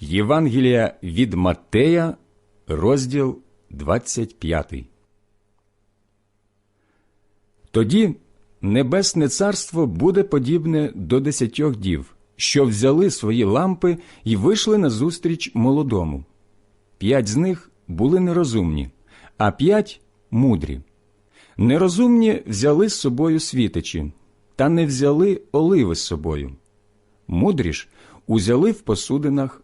Євангелія від Маттея, розділ 25. Тоді небесне царство буде подібне до десятьох дів, що взяли свої лампи і вийшли назустріч молодому. П'ять з них були нерозумні, а п'ять мудрі. Нерозумні взяли з собою світичі, та не взяли оливи з собою. Мудрі ж узяли в посудинах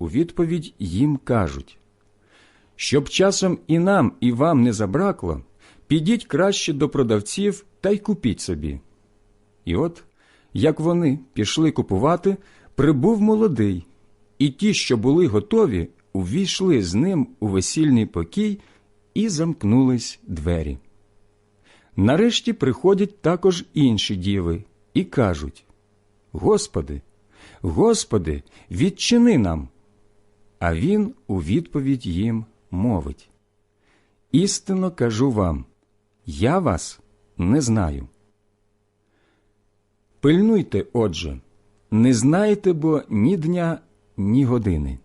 у відповідь їм кажуть щоб часом і нам, і вам не забракло, підіть краще до продавців та й купіть собі. І от, як вони пішли купувати, прибув молодий, і ті, що були готові, увійшли з ним у весільний покій і замкнулись двері. Нарешті приходять також інші діви і кажуть Господи, Господи, відчини нам. А він у відповідь їм мовить Істинно кажу вам, я вас не знаю. Пильнуйте, отже, не знаєте бо ні дня, ні години.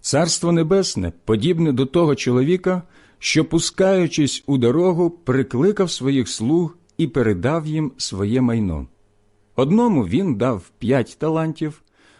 Царство Небесне подібне до того чоловіка, що, пускаючись у дорогу, прикликав своїх слуг і передав їм своє майно. Одному він дав п'ять талантів,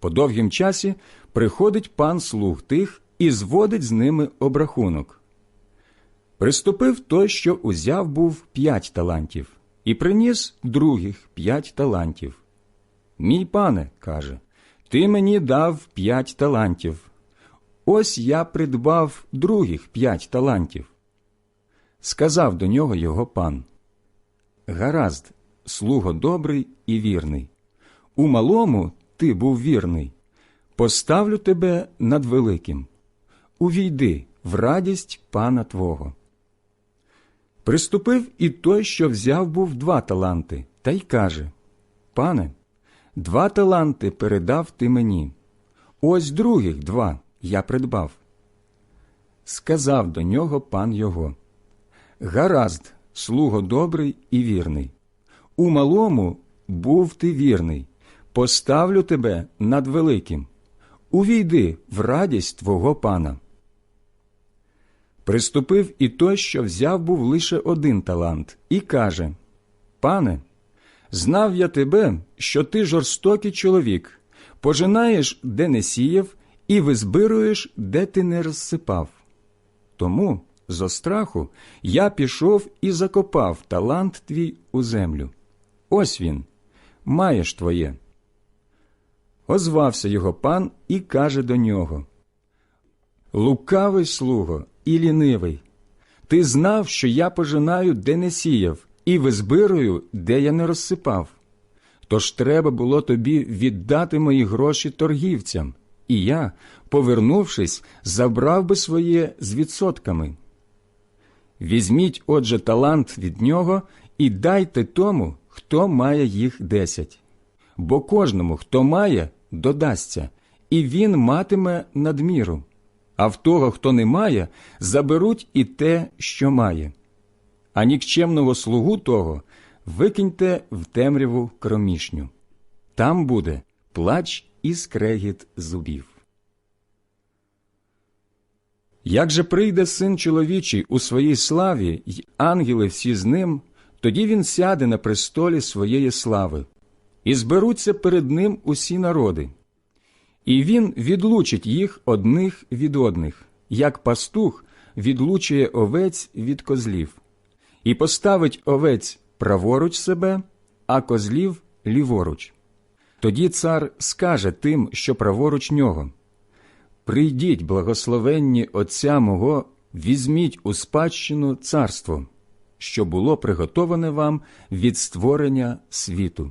По довгім часі приходить пан слуг тих і зводить з ними обрахунок. Приступив той, що узяв був п'ять талантів, і приніс других п'ять талантів. Мій пане, каже, ти мені дав п'ять талантів. Ось я придбав других п'ять талантів. Сказав до нього його пан Гаразд, слуго добрий і вірний. У малому ти був вірний. Поставлю тебе над великим. Увійди в радість пана Твого. Приступив і той, що взяв був два таланти, та й каже Пане, два таланти передав ти мені. Ось других два я придбав. Сказав до нього пан його Гаразд, слуго добрий і вірний. У малому був ти вірний, поставлю тебе над великим. Увійди в радість твого пана. Приступив і той, що взяв був лише один талант, і каже Пане, знав я тебе, що ти жорстокий чоловік, пожинаєш, де не сіяв, і визбируєш, де ти не розсипав. Тому, зо страху, я пішов і закопав талант твій у землю. Ось він, маєш твоє. Озвався його пан і каже до нього Лукавий слуго і лінивий. Ти знав, що я пожинаю, де не сіяв, і визбирую, де я не розсипав. Тож треба було тобі віддати мої гроші торгівцям, і я, повернувшись, забрав би своє з відсотками. Візьміть, отже, талант від нього і дайте тому, хто має їх десять. Бо кожному, хто має, додасться, і він матиме надміру а в того, хто не має, заберуть і те, що має. А нікчемного слугу того викиньте в темряву кромішню. Там буде плач і скрегіт зубів. Як же прийде син чоловічий у своїй славі, й ангели всі з ним, тоді він сяде на престолі своєї слави, і зберуться перед ним усі народи, І він відлучить їх одних від одних, як пастух відлучує овець від козлів, і поставить овець праворуч себе, а козлів ліворуч. Тоді цар скаже тим, що праворуч нього Прийдіть, благословенні Отця мого, візьміть у спадщину царство, що було приготоване вам від створення світу.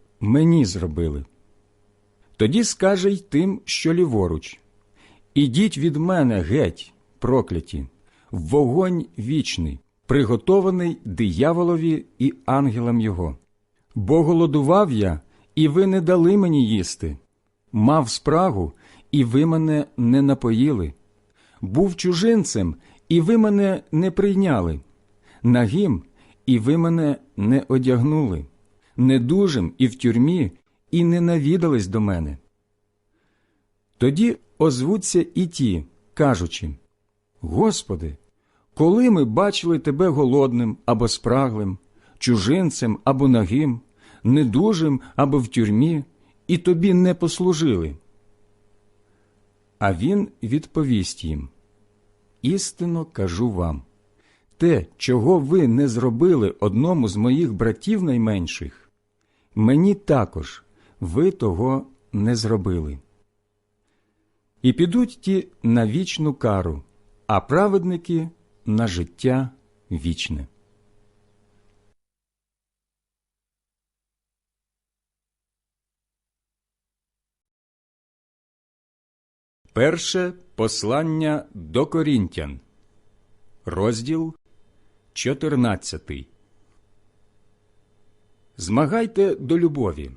мені зробили. Тоді скаже й тим, що ліворуч. Ідіть від мене геть, прокляті, в вогонь вічний, приготований дияволові і ангелам його. Бо голодував я, і ви не дали мені їсти, мав спрагу, і ви мене не напоїли, був чужинцем, і ви мене не прийняли, нагим, і ви мене не одягнули, недужим і в тюрмі, і не навідались до мене. Тоді озвуться і ті, кажучи Господи, коли ми бачили Тебе голодним або спраглим, чужинцем або нагим, недужим або в тюрмі, і тобі не послужили. А він відповість їм Істинно кажу вам те, чого ви не зробили одному з моїх братів найменших, мені також ви того не зробили. І підуть ті на вічну кару, а праведники на життя вічне. Перше послання до Корінтян, розділ 14. Змагайте до любові,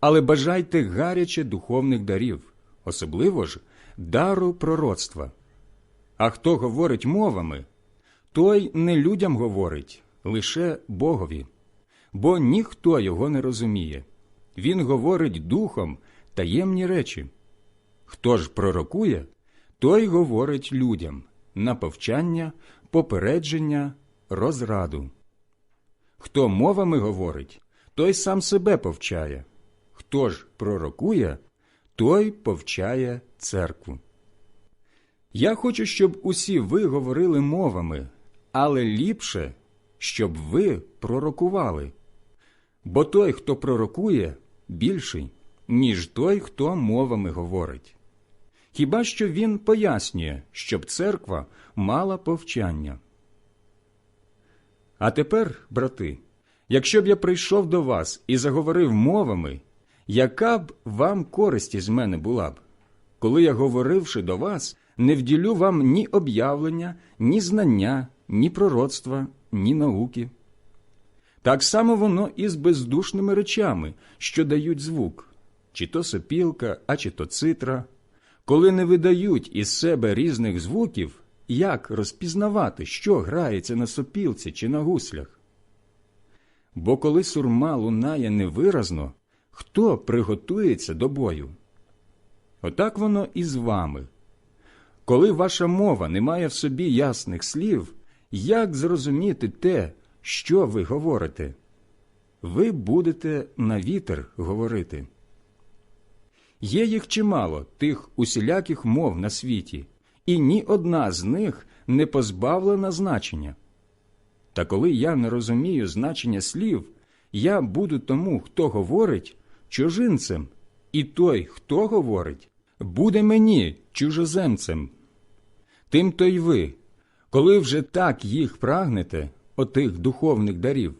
але бажайте гаряче духовних дарів, особливо ж дару пророцтва. А хто говорить мовами, той не людям говорить, лише Богові, бо ніхто його не розуміє. Він говорить духом таємні речі. Хто ж пророкує, той говорить людям на повчання, попередження, розраду. Хто мовами говорить, той сам себе повчає. Хто ж пророкує, той повчає церкву. Я хочу, щоб усі ви говорили мовами, але ліпше, щоб ви пророкували. Бо той, хто пророкує, більший, ніж той, хто мовами говорить. Хіба що він пояснює, щоб церква мала повчання. А тепер, брати, якщо б я прийшов до вас і заговорив мовами, яка б вам користь із мене була б, коли я, говоривши до вас, не вділю вам ні об'явлення, ні знання, ні пророцтва, ні науки? Так само воно і з бездушними речами, що дають звук, чи то сопілка, а чи то цитра, коли не видають із себе різних звуків, як розпізнавати, що грається на сопілці чи на гуслях? Бо коли сурма лунає невиразно, хто приготується до бою? Отак воно і з вами. Коли ваша мова не має в собі ясних слів, як зрозуміти те, що ви говорите? Ви будете на вітер говорити. Є їх чимало, тих усіляких мов на світі, і ні одна з них не позбавлена значення. Та коли я не розумію значення слів, я буду тому, хто говорить, чужинцем, і той, хто говорить, буде мені чужоземцем. Тим то й ви, коли вже так їх прагнете, отих духовних дарів,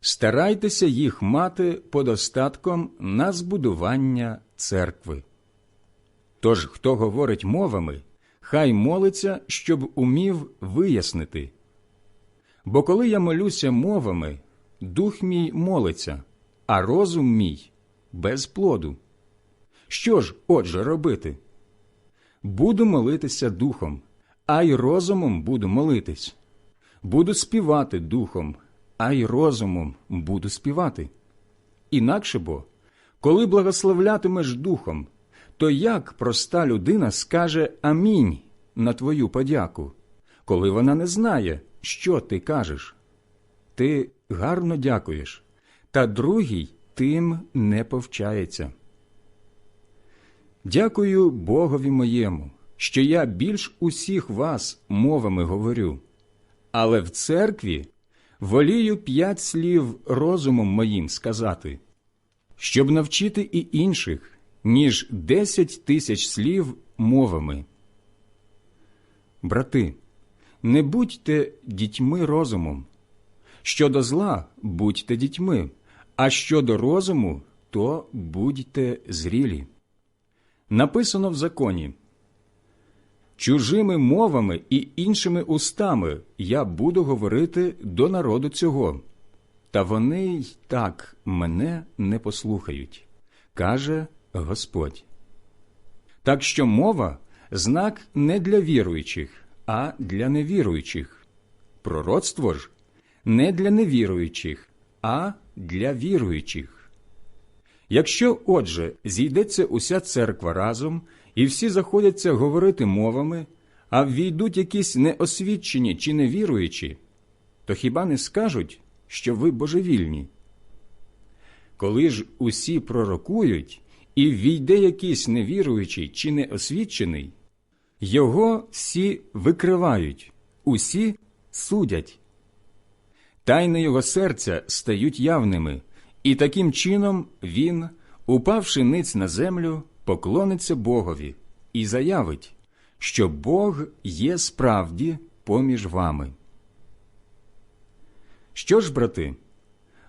старайтеся їх мати подостатком на збудування церкви. Тож, хто говорить мовами, хай молиться, щоб умів вияснити. Бо коли я молюся мовами, дух мій молиться, а розум мій без плоду. Що ж, отже, робити? Буду молитися духом, а й розумом буду молитись. Буду співати духом, а й розумом буду співати. Інакше бо, коли благословлятимеш духом, то як проста людина скаже амінь на твою подяку, коли вона не знає, що ти кажеш? Ти гарно дякуєш, та другий тим не повчається. Дякую Богові моєму, що я більш усіх вас мовами говорю, але в церкві волію п'ять слів розумом моїм сказати, щоб навчити і інших, ніж десять тисяч слів мовами. Брати, не будьте дітьми розумом. Щодо зла будьте дітьми, а щодо розуму, то будьте зрілі. Написано в законі чужими мовами і іншими устами я буду говорити до народу цього, та вони й так мене не послухають, каже Господь. Так що мова знак не для віруючих, а для невіруючих. Пророцтво ж не для невіруючих, а для віруючих. Якщо, отже, зійдеться уся церква разом, і всі заходяться говорити мовами, а ввійдуть якісь неосвідчені чи невіруючі, то хіба не скажуть, що ви божевільні? Коли ж усі пророкують, і ввійде якийсь невіруючий чи неосвідчений, його всі викривають, усі судять. Тайни його серця стають явними, і таким чином він, упавши ниць на землю, поклониться Богові і заявить, що Бог є справді поміж вами. Що ж, брати,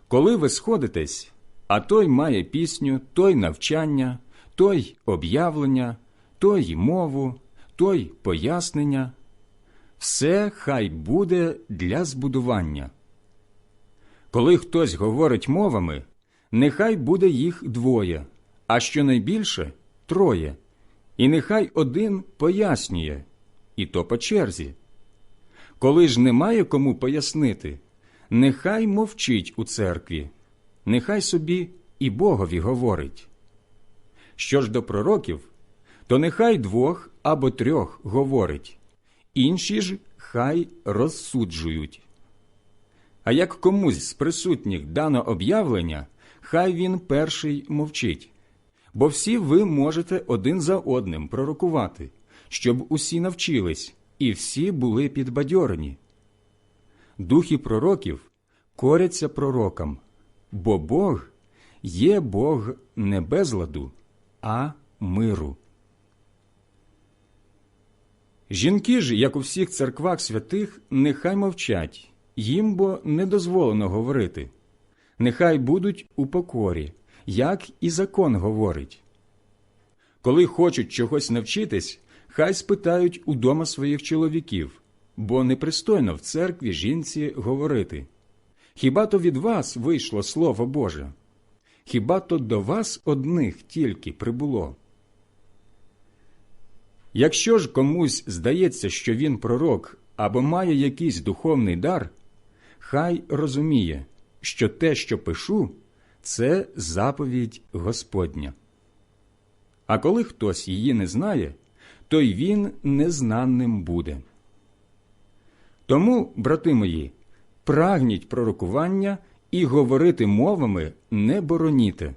коли ви сходитесь, а той має пісню, той навчання, той об'явлення, той мову, той пояснення, все хай буде для збудування. Коли хтось говорить мовами, нехай буде їх двоє, а щонайбільше троє, і нехай один пояснює, і то по черзі. Коли ж немає кому пояснити, нехай мовчить у церкві, нехай собі і Богові говорить. Що ж до пророків, то нехай двох або трьох говорить, інші ж хай розсуджують. А як комусь з присутніх дано об'явлення, хай він перший мовчить, бо всі ви можете один за одним пророкувати, щоб усі навчились і всі були підбадьорені. Духи пророків коряться пророкам, бо Бог є Бог не безладу, а миру. Жінки ж, як у всіх церквах святих, нехай мовчать, їм бо не дозволено говорити. Нехай будуть у покорі, як і закон говорить. Коли хочуть чогось навчитись, хай спитають удома своїх чоловіків, бо непристойно в церкві жінці говорити. Хіба то від вас вийшло Слово Боже? Хіба то до вас одних тільки прибуло? Якщо ж комусь здається, що він пророк або має якийсь духовний дар, хай розуміє, що те, що пишу, це заповідь Господня. А коли хтось її не знає, то й він незнаним буде. Тому, брати мої, прагніть пророкування і говорити мовами не бороніте,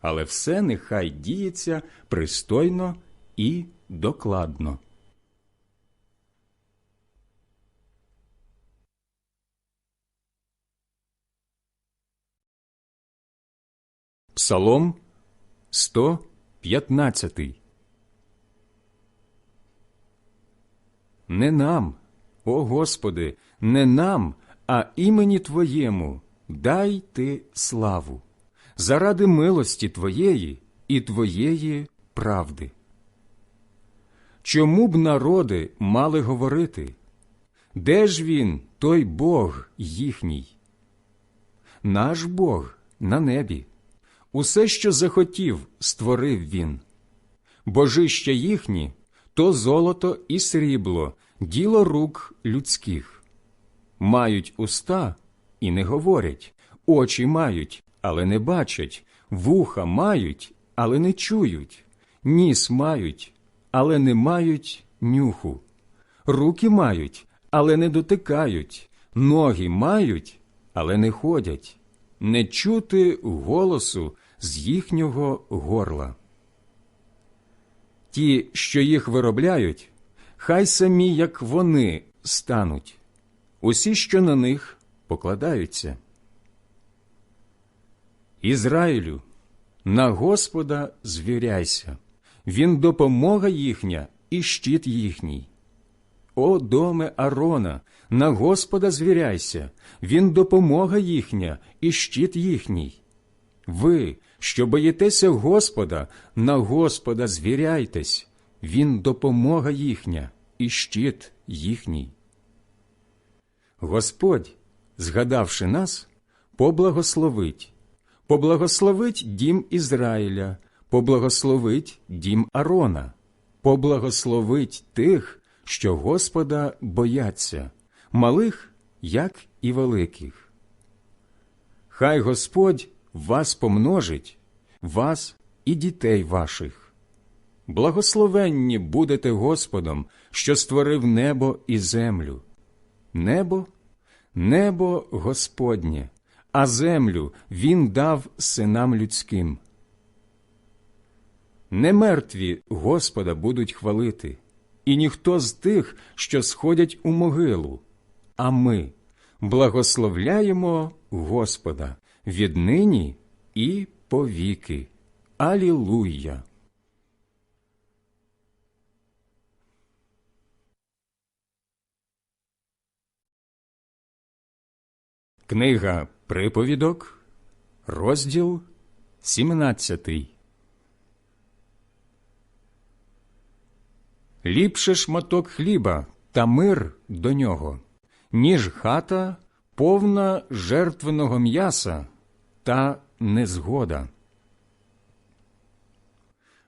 але все нехай діється пристойно і докладно. Псалом 115 Не нам, о Господи, не нам, а імені Твоєму дай Ти славу, заради милості Твоєї і Твоєї правди. Чому б народи мали говорити? Де ж він, той Бог їхній? Наш Бог на небі. Усе, що захотів, створив він. Божища їхні то золото і срібло, діло рук людських. Мають уста і не говорять, очі мають, але не бачать, вуха мають, але не чують, ніс мають, але не мають нюху, руки мають, але не дотикають, ноги мають, але не ходять, не чути голосу з їхнього горла. Ті, що їх виробляють, хай самі, як вони, стануть, усі, що на них покладаються. Ізраїлю, на Господа звіряйся, Він допомога їхня і щит їхній. О, доме Арона, на Господа звіряйся, Він допомога їхня і щит їхній. Ви, що боїтеся Господа, на Господа звіряйтесь, Він допомога їхня і щит їхній. Господь, згадавши нас, поблагословить, поблагословить дім Ізраїля, поблагословить дім Арона, поблагословить тих, що Господа бояться, малих, як і великих. Хай Господь вас помножить, вас і дітей ваших. Благословенні будете Господом, що створив небо і землю. Небо небо Господнє, а землю Він дав синам людським. Не мертві Господа будуть хвалити, і ніхто з тих, що сходять у могилу, а ми благословляємо Господа віднині і повіки. Алілуя! Книга Приповідок, розділ 17 Ліпше шматок хліба та мир до нього, ніж хата повна жертвеного м'яса та незгода.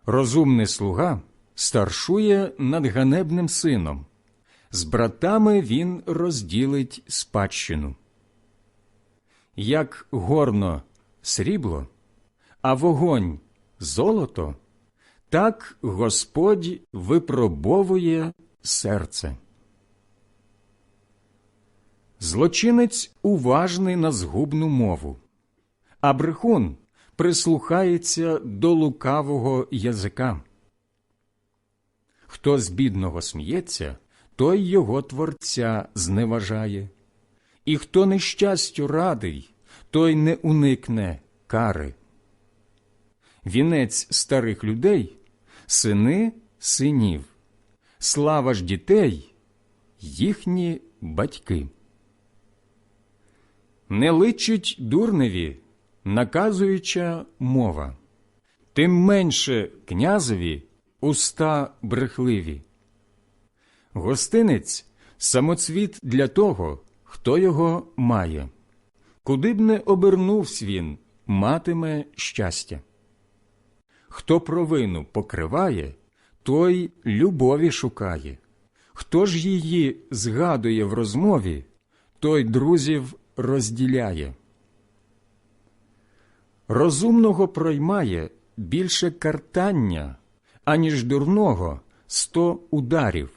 Розумний слуга старшує над ганебним сином, з братами він розділить спадщину. Як горно срібло, а вогонь золото, так Господь випробовує серце. Злочинець уважний на згубну мову, а брехун прислухається до лукавого язика. Хто з бідного сміється, той його творця зневажає, і хто нещастю радий, той не уникне кари. Вінець старих людей сини синів, слава ж дітей їхні батьки. Не личить дурневі наказуюча мова, тим менше князеві уста брехливі. Гостинець самоцвіт для того, хто його має. Куди б не обернувсь він, матиме щастя. Хто провину покриває, той любові шукає. Хто ж її згадує в розмові, той друзів розділяє. Розумного проймає більше картання, аніж дурного сто ударів.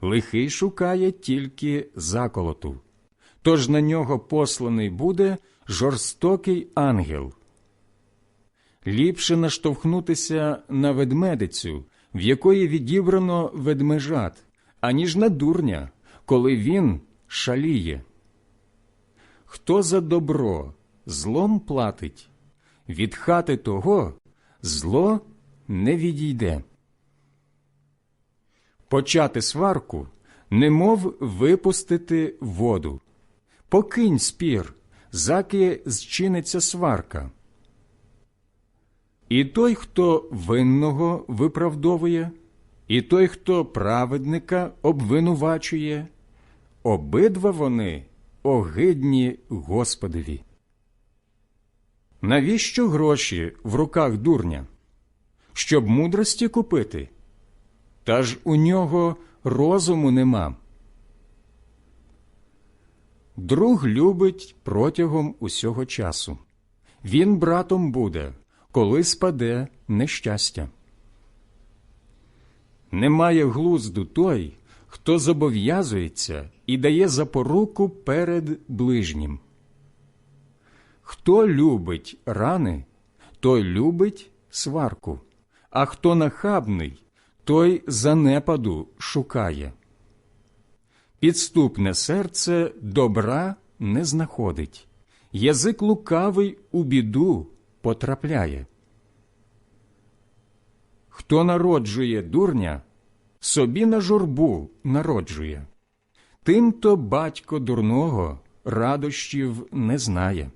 Лихий шукає тільки заколоту, тож на нього посланий буде жорстокий ангел. Ліпше наштовхнутися на ведмедицю, в якої відібрано ведмежат, аніж на дурня, коли він шаліє. Хто за добро злом платить, від хати того зло не відійде. Почати сварку, немов випустити воду. Покинь спір, заки зчиниться сварка. І той, хто винного виправдовує, і той, хто праведника обвинувачує, обидва вони огидні Господові. Навіщо гроші в руках дурня? Щоб мудрості купити? Та ж у нього розуму нема. Друг любить протягом усього часу. Він братом буде, коли спаде нещастя. Немає глузду той, хто зобов'язується і дає запоруку перед ближнім. Хто любить рани, той любить сварку, а хто нахабний, той занепаду шукає. Підступне серце добра не знаходить, язик лукавий у біду потрапляє. Хто народжує дурня, собі на журбу народжує. Тим-то батько дурного радощів не знає.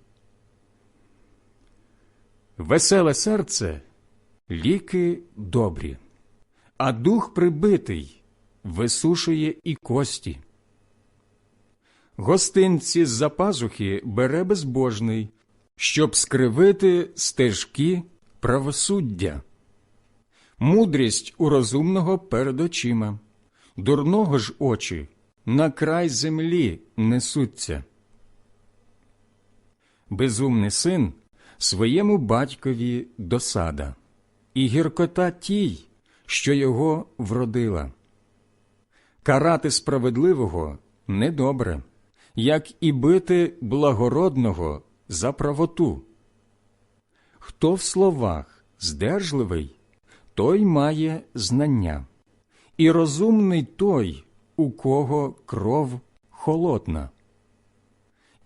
Веселе серце ліки добрі, а дух прибитий висушує і кості. Гостинці з-за пазухи бере безбожний, щоб скривити стежки правосуддя. Мудрість у розумного перед очима, дурного ж очі на край землі несуться. Безумний син своєму батькові досада, і гіркота тій, що його вродила. Карати справедливого недобре, як і бити благородного за правоту. Хто в словах здержливий, той має знання, і розумний той, у кого кров холодна.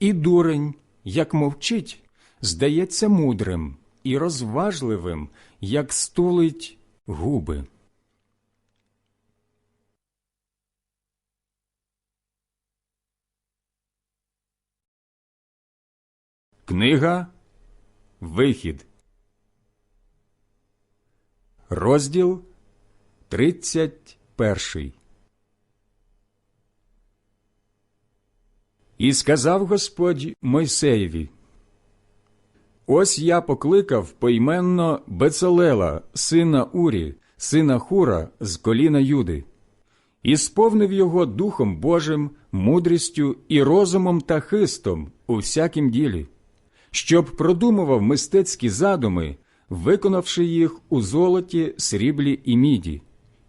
І дурень, як мовчить, здається мудрим і розважливим, як стулить губи. Книга Вихід, розділ 31 І сказав Господь Мойсеєві, Ось я покликав поіменно Бецалела, сина Урі, сина Хура з коліна Юди, і сповнив його Духом Божим, мудрістю і розумом та хистом у всякім ділі, щоб продумував мистецькі задуми, виконавши їх у золоті, сріблі і міді,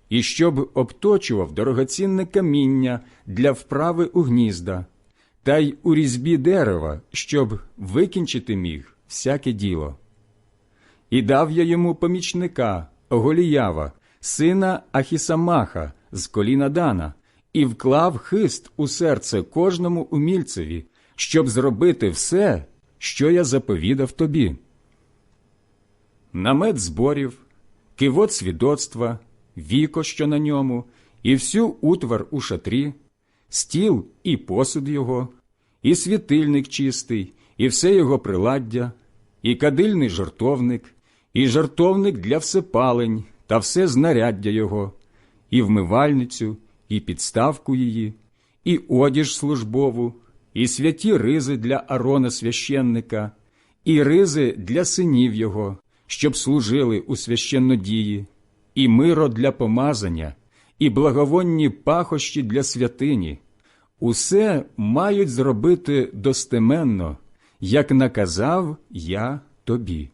і щоб обточував дорогоцінне каміння для вправи у гнізда, та й у різьбі дерева, щоб викінчити міг всяке діло. І дав я йому помічника Голіява, сина Ахісамаха з коліна Дана, і вклав хист у серце кожному умільцеві, щоб зробити все, що я заповідав тобі. Намет зборів, кивот свідоцтва, віко, що на ньому, і всю утвар у шатрі, стіл і посуд його, і світильник чистий, і все його приладдя, і кадильний жартовник, і жартовник для всепалень та все знаряддя його, і вмивальницю, і підставку її, і одіж службову, і святі ризи для Арона священника, і ризи для синів його, щоб служили у священнодії, і миро для помазання, і благовонні пахощі для святині. Усе мають зробити достеменно, як наказав я тобі.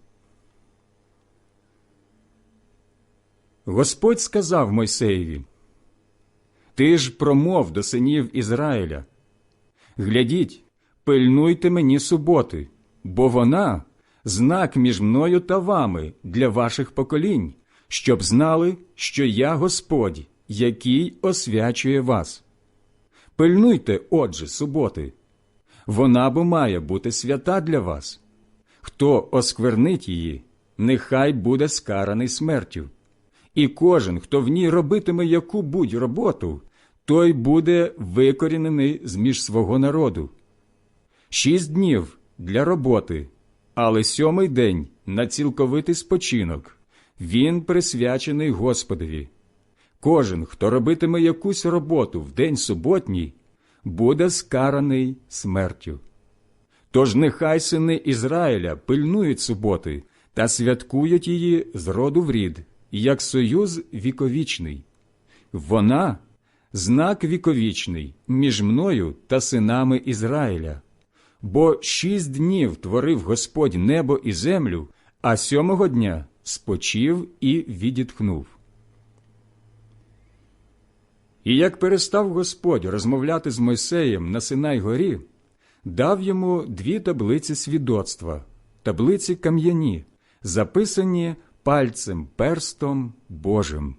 Господь сказав Мойсеєві, Ти ж промов до синів Ізраїля. Глядіть, пильнуйте мені суботи, бо вона знак між мною та вами для ваших поколінь, щоб знали, що я Господь, який освячує вас. Пильнуйте, отже, суботи. Вона бо має бути свята для вас. Хто осквернить її, нехай буде скараний смертю. і кожен, хто в ній робитиме яку будь роботу, той буде викорінений з між свого народу. Шість днів для роботи, але сьомий день на цілковитий спочинок. Він присвячений Господові. Кожен, хто робитиме якусь роботу в день суботній, буде скараний смертю. Тож нехай сини Ізраїля пильнують суботи та святкують її з роду в рід, як союз віковічний. Вона знак віковічний між мною та синами Ізраїля. Бо шість днів творив Господь небо і землю, а сьомого дня спочив і відітхнув. І як перестав Господь розмовляти з Мойсеєм на Синай горі, дав йому дві таблиці свідоцтва, таблиці кам'яні, записані пальцем перстом Божим.